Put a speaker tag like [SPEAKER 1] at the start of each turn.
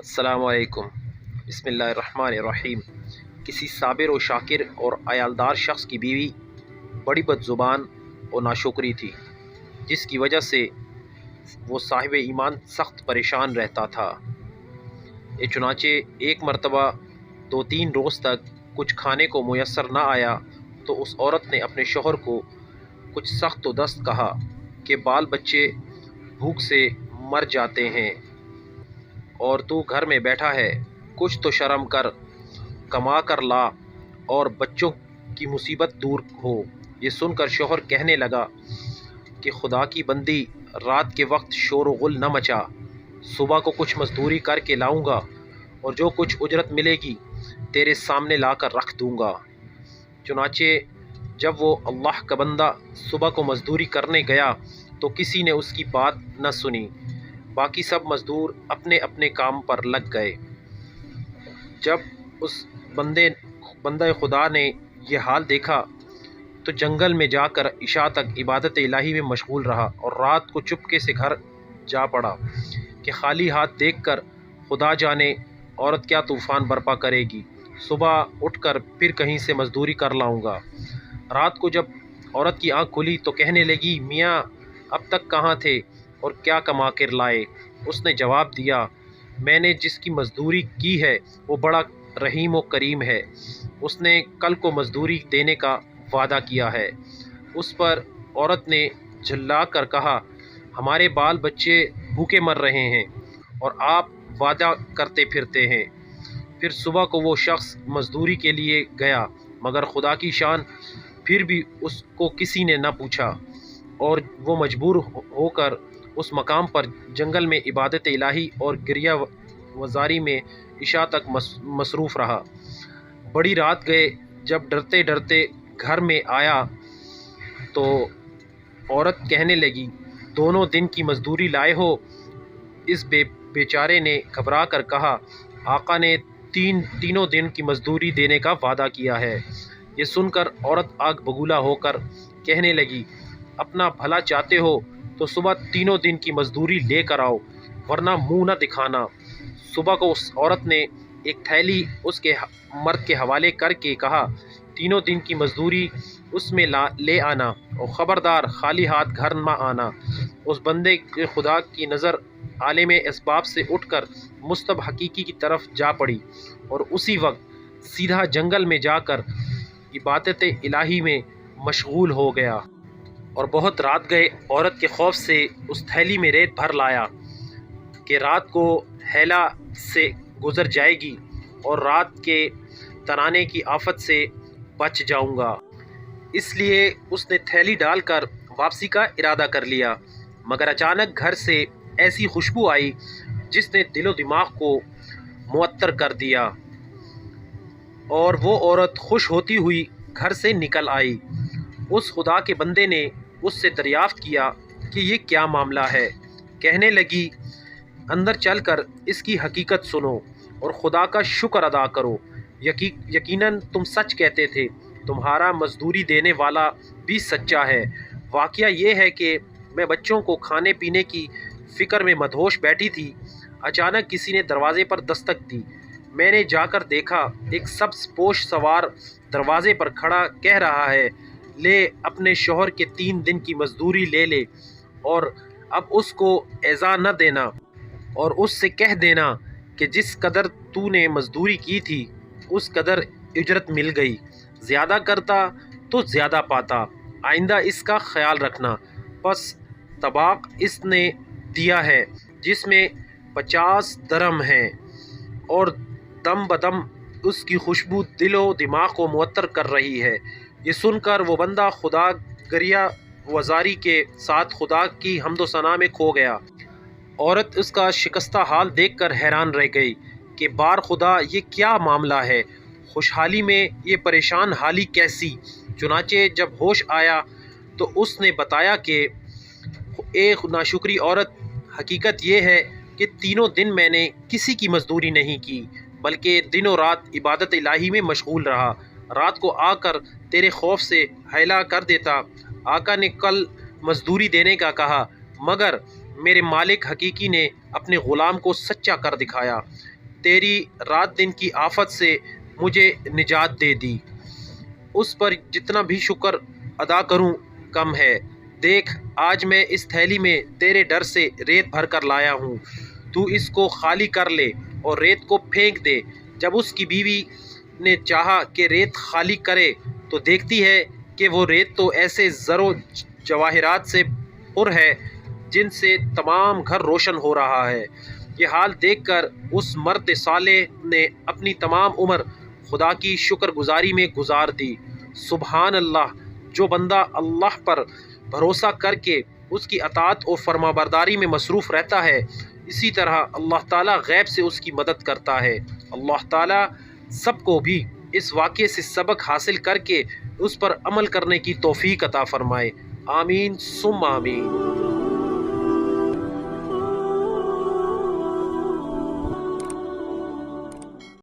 [SPEAKER 1] असलकुम बसमीम किसी साबिर व शाकिर और अयालदार शख्स की बीवी बड़ी बदज़ुबान और नाशुक्री थी, जिसकी वजह से वो साहिब ईमान सख्त परेशान रहता था। ये चुनाचे एक मरतबा दो तीन रोज़ तक कुछ खाने को मैसर ना आया तो उस औरत ने अपने शोहर को कुछ सख्त व दस्त कहा कि बाल बच्चे भूख से मर जाते हैं। और तू घर में बैठा है, कुछ तो शर्म कर, कमा कर ला, और बच्चों की मुसीबत दूर हो। ये सुनकर शोहर कहने लगा कि खुदा की बंदी, रात के वक्त शोर गुल न मचा। सुबह को कुछ मजदूरी करके लाऊँगा, और जो कुछ उजरत मिलेगी, तेरे सामने ला कर रख दूँगा। चुनाचे, जब वो अल्लाह का बंदा सुबह को मजदूरी करने गया तो किसी ने उसकी बात न सुनी। बाकी सब मज़दूर अपने अपने काम पर लग गए। जब उस बंदे, बंदा खुदा ने यह हाल देखा तो जंगल में जाकर इशा तक इबादत इलाही में मशगूल रहा और रात को चुपके से घर जा पड़ा कि खाली हाथ देखकर खुदा जाने औरत क्या तूफ़ान बर्पा करेगी। सुबह उठकर फिर कहीं से मज़दूरी कर लाऊँगा। रात को जब औरत की आँख खुली तो कहने लगी, मियाँ, अब तक कहाँ थे? और क्या कमा कर लाए? उसने जवाब दिया, मैंने जिसकी मज़दूरी की है, वो बड़ा रहीम व करीम है। उसने कल को मज़दूरी देने का वादा किया है। उस पर औरत ने झल्ला कर कहा, हमारे बाल बच्चे भूखे मर रहे हैं और आप वादा करते फिरते हैं। फिर सुबह को वो शख्स मज़दूरी के लिए गया, मगर खुदा की शान फिर भी उसको किसी ने ना पूछा और वो मजबूर होकर उस मकाम पर जंगल में इबादत इलाही और गिरिया वजारी में इशा तक मसरूफ़ रहा। बड़ी रात गए, जब डरते डरते घर में आया तो औरत कहने लगी, दोनों दिन की मजदूरी लाए हो? इस बे बेचारे ने घबरा कर कहा, आका ने तीन, तीनों दिन की मजदूरी देने का वादा किया है। ये सुनकर औरत आग बगूला होकर कहने लगी, अपना भला चाहते हो तो सुबह तीनों दिन की मजदूरी लेकर आओ, वरना मुँह न दिखाना। सुबह को उस औरत ने एक थैली उसके मर्द के हवाले करके कहा, तीनों दिन की मजदूरी उसमें ला, ले आना और ख़बरदार खाली हाथ घर न आना। उस बंदे के खुदा की नज़र आलम इसबाब से उठकर मुस्तब हकीकी की तरफ़ जा पड़ी और उसी वक्त सीधा जंगल में जाकर इबादत इलाही में मशगूल हो गया। और बहुत रात गए, औरत के खौफ से उस थैली में रेत भर लाया कि रात को हैला से गुज़र जाएगी और रात के तराने की आफत से बच जाऊँगा। इसलिए उसने थैली डालकर वापसी का इरादा कर लिया। मगर अचानक घर से ऐसी खुशबू आई जिसने दिलो दिमाग को मुअत्तर कर दिया और वो औरत खुश होती हुई घर से निकल आई। उस खुदा के बंदे ने उससे दरियाफ़त किया कि ये क्या मामला है। कहने लगी, अंदर चलकर इसकी हकीकत सुनो और खुदा का शुक्र अदा करो। यकी, यकीनन तुम सच कहते थे। तुम्हारा मजदूरी देने वाला भी सच्चा है। वाक़ ये है कि मैं बच्चों को खाने पीने की फ़िक्र में मदहोश बैठी थी। अचानक किसी ने दरवाज़े पर दस्तक दी। मैंने जाकर देखा, एक सब्ज पोश सवार दरवाज़े पर खड़ा कह रहा है ले अपने शोहर के तीन दिन की मजदूरी ले ले और अब उसको ऐज़ा न देना और उससे कह देना कि जिस कदर तूने मजदूरी की थी, उस कदर इजरत मिल गई। ज़्यादा करता तो ज़्यादा पाता। आइंदा इसका ख्याल रखना। बस तबाक इसने दिया है, जिसमें पचास दरम हैं और दम बदम उसकी खुशबू दिलो दिमाग को मुअत्तर कर रही है। ये सुनकर वो बंदा खुदा गरिया वजारी के साथ खुदा की हमदोसना में खो गया। औरत उसका शिकस्ता हाल देख कर हैरान रह गई कि बार खुदा, ये क्या मामला है? खुशहाली में ये परेशान हाली कैसी? चुनाचे जब होश आया तो उसने बताया कि एक नाशुक्री औरत, हकीकत यह है कि तीनों दिन मैंने किसी की मजदूरी नहीं की। बल्कि दिनों रात इबादत इलाही में मशगूल रहा। रात को आकर तेरे खौफ से हैला कर देता। आका ने कल मजदूरी देने का कहा, मगर मेरे मालिक हकीकी ने अपने ग़ुलाम को सच्चा कर दिखाया। तेरी रात दिन की आफत से मुझे निजात दे दी। उस पर जितना भी शुक्र अदा करूँ, कम है। देख, आज मैं इस थैली में तेरे डर से रेत भर कर लाया हूँ। तू इसको खाली कर ले। और रेत को फेंक दे। जब उसकी बीवी ने चाहा कि रेत खाली करे तो देखती है कि वो रेत तो ऐसे ज़रो जवाहरात से पुर है, जिनसे तमाम घर रोशन हो रहा है। ये हाल देखकर उस मर्द साले ने अपनी तमाम उम्र खुदा की शुक्रगुजारी में गुजार दी। सुबहान अल्लाह जो बंदा अल्लाह पर भरोसा करके उसकी अतात और फरमाबरदारी में मसरूफ़ रहता है इसी तरह अल्लाह ताला गैब से उसकी मदद करता है। अल्लाह ताला सबको भी इस वाक़े से सबक हासिल करके उस पर अमल करने की तोफ़ी अता फ़रमाए। आमीन सुम आमीन।